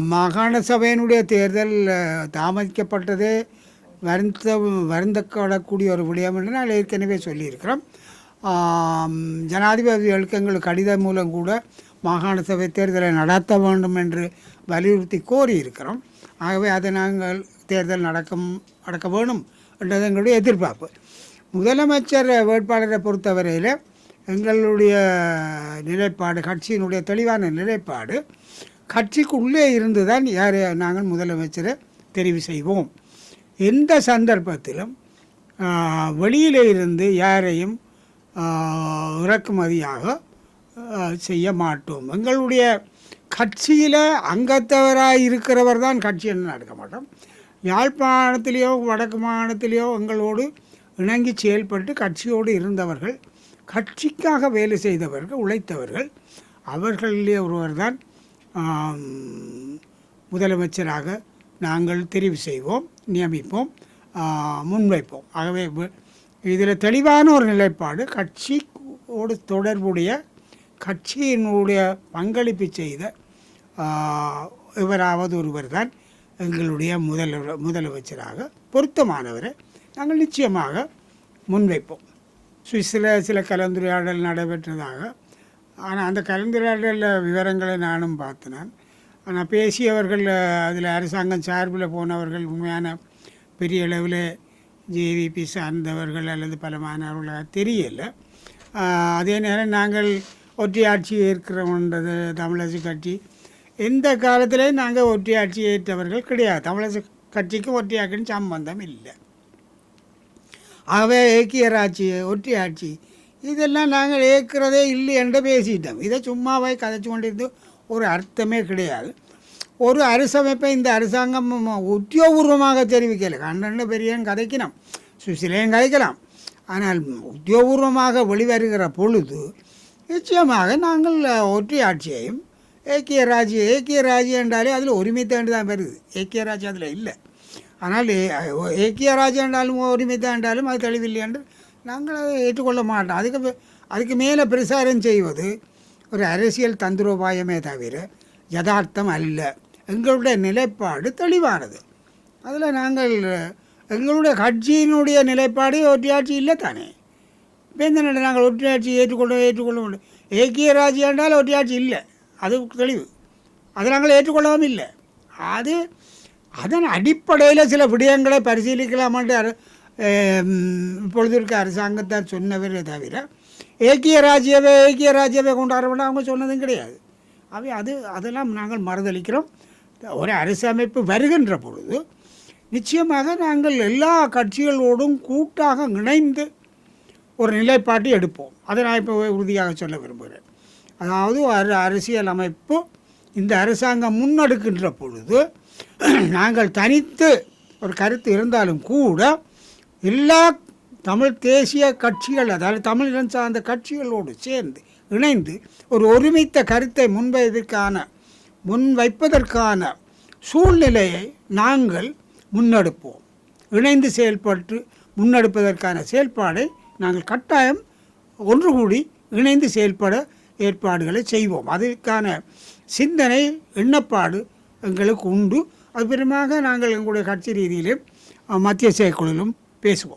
மாகாண சபையினுடைய தேர்தல் தாமதிக்கப்பட்டதே வருந்த வருந்தப்படக்கூடிய ஒரு விடயம் என்று நான் ஏற்கனவே சொல்லியிருக்கிறோம். ஜனாதிபதி ஜனாதிபதிகளுக்கு கடிதம் மூலம் கூட மாகாண சபை தேர்தலை நடத்த வேண்டும் என்று வலியுறுத்தி கோரியிருக்கிறோம். ஆகவே அதை நாங்கள் தேர்தல் நடக்கும் நடக்க வேணும் என்றது எங்களுடைய எதிர்பார்ப்பு. முதலமைச்சர் வேட்பாளரை பொறுத்தவரையில் எங்களுடைய நிலைப்பாடு கட்சியினுடைய தெளிவான நிலைப்பாடு கட்சிக்கு உள்ளே இருந்து தான் யார் நாங்கள் முதலமைச்சரை தெரிவு செய்வோம். எந்த சந்தர்ப்பத்திலும் ஆஹ், வெளியிலே இருந்து யாரையும் இறக்குமதியாக செய்ய மாட்டோம். எங்களுடைய கட்சியில் அங்கத்தவராக இருக்கிறவர் தான் கட்சி என்ன நடக்க மாட்டோம். யாழ்ப்பாணத்திலேயோ வடக்கு மாநிலத்திலேயோ எங்களோடு இணங்கி செயல்பட்டு கட்சியோடு இருந்தவர்கள் கட்சிக்காக வேலை செய்தவர்கள் உழைத்தவர்கள் அவர்களிலே ஒருவர் தான் முதலமைச்சராக நாங்கள் தெரிவு செய்வோம் நியமிப்போம் முன்வைப்போம். ஆகவே இதில் தெளிவான ஒரு நிலைப்பாடு கட்சியோடு தொடர்புடைய கட்சியினுடைய பங்களிப்பு செய்த இவராவது ஒருவர் தான் எங்களுடைய முதல்வர் முதலமைச்சராக பொருத்தமானவரை நாங்கள் நிச்சயமாக முன்வைப்போம். சுவிஸில் சில கலந்துரையாடல் நடைபெற்றதாக ஆனால் அந்த கலந்துரையாடலில் விவரங்களை நானும் பார்த்தேன். ஆனால் பேசியவர்கள் அதில் அரசாங்கம் சார்பில் போனவர்கள் உண்மையான பெரிய அளவில் ஜேவிபி சார்ந்தவர்கள் அல்லது பல மாணவர்களாக தெரியலை. அதே நேரம் நாங்கள் ஒற்றையாட்சி ஏற்கிறோன்றது தமிழரசு கட்சி. எந்த காலத்திலையும் நாங்கள் ஒற்றையாட்சி ஏற்றவர்கள் கிடையாது. தமிழரசு கட்சிக்கு ஒற்றையாட்சின்னு சம்பந்தம் இல்லை. ஆகவே ஏக்கியராட்சி ஒற்றையாட்சி இதெல்லாம் நாங்கள் ஏற்கிறதே இல்லை என்று பேசிட்டோம். இதை சும்மாவே கதைச்சு கொண்டிருந்து ஒரு அர்த்தமே கிடையாது. ஒரு அரசமைப்பை இந்த அரசாங்கம் உத்தியோகபூர்வமாக தெரிவிக்கலை. கண்டன பெரியன் கதைக்கணும் சுசிலையும் கதைக்கலாம். ஆனால் உத்தியோகபூர்வமாக வெளிவருகிற பொழுது நிச்சயமாக நாங்கள் ஒற்றை ஆட்சியையும் ஏக்கிய ராஜ்ய ஏக்கிய ராஜ்யம் என்றாலே அதில் ஒருமித்தாண்டு தான் வருது. ஏக்கிய ராஜ்யம் அதில் இல்லை. ஆனால் ஏக்கிய ராஜ்யம் என்றாலும் ஒருமித்தான் என்றாலும் அது தெளிவில்லை என்று நாங்கள் அதை ஏற்றுக்கொள்ள மாட்டோம். அதுக்கு அதுக்கு மேலே பிரசாரம் செய்வது ஒரு அரசியல் தந்திரோபாயமே தவிர யதார்த்தம் அல்ல. எங்களுடைய நிலைப்பாடு தெளிவானது. அதில் நாங்கள் எங்களுடைய கட்சியினுடைய நிலைப்பாடு ஒற்றையாட்சி இல்லை தானே. வேந்தனிடம் நாங்கள் ஒற்றையாட்சி ஏற்றுக்கொள்ள ஏற்றுக்கொள்ள முடியும் ஏக்கிய ராஜி என்றால் ஒற்றையாட்சி இல்லை. அது தெளிவு. அதை நாங்கள் ஏற்றுக்கொள்ளவும் இல்லை. அது அதன் அடிப்படையில் சில விடயங்களை பரிசீலிக்கலாமான்ட்டு இப்பொழுது இருக்க அரசாங்கத்தார் சொன்னவரே தவிர ஏக்கிய ராஜ்யவே ஏக்கிய ராஜ்யவே கொண்டாடுறவன அவங்க சொன்னதும் கிடையாது அவை அது அதெல்லாம் நாங்கள் மறுதளிக்கிறோம் ஒரு அரசமைப்பு வருகின்ற பொழுது நிச்சயமாக நாங்கள் எல்லா கட்சிகளோடும் கூட்டாக இணைந்து ஒரு நிலைப்பாட்டை எடுப்போம் அதை நான் இப்போ உறுதியாக சொல்ல விரும்புகிறேன் அதாவது ஒரு அரசியல் அமைப்பு இந்த அரசாங்கம் முன்னெடுக்கின்ற பொழுது நாங்கள் தனித்து ஒரு கருத்து இருந்தாலும் கூட எல்லா தமிழ் தேசிய கட்சிகள் அதாவது தமிழினம் சார்ந்த கட்சிகளோடு சேர்ந்து இணைந்து ஒரு ஒருமித்த கருத்தை முன்வைப்பதற்கான முன்வைப்பதற்கான சூழ்நிலையை நாங்கள் முன்னெடுப்போம். இணைந்து செயல்பட்டு முன்னெடுப்பதற்கான செயல்பாடை நாங்கள் கட்டாயம் ஒன்று கூடி இணைந்து செயல்பட ஏற்பாடுகளை செய்வோம். அதற்கான சிந்தனை எண்ணப்பாடு எங்களுக்கு உண்டு. அது பெருமாக நாங்கள் எங்களுடைய கட்சி ரீதியிலும் மத்திய செயற்குழுவிலும் பேசுவோம்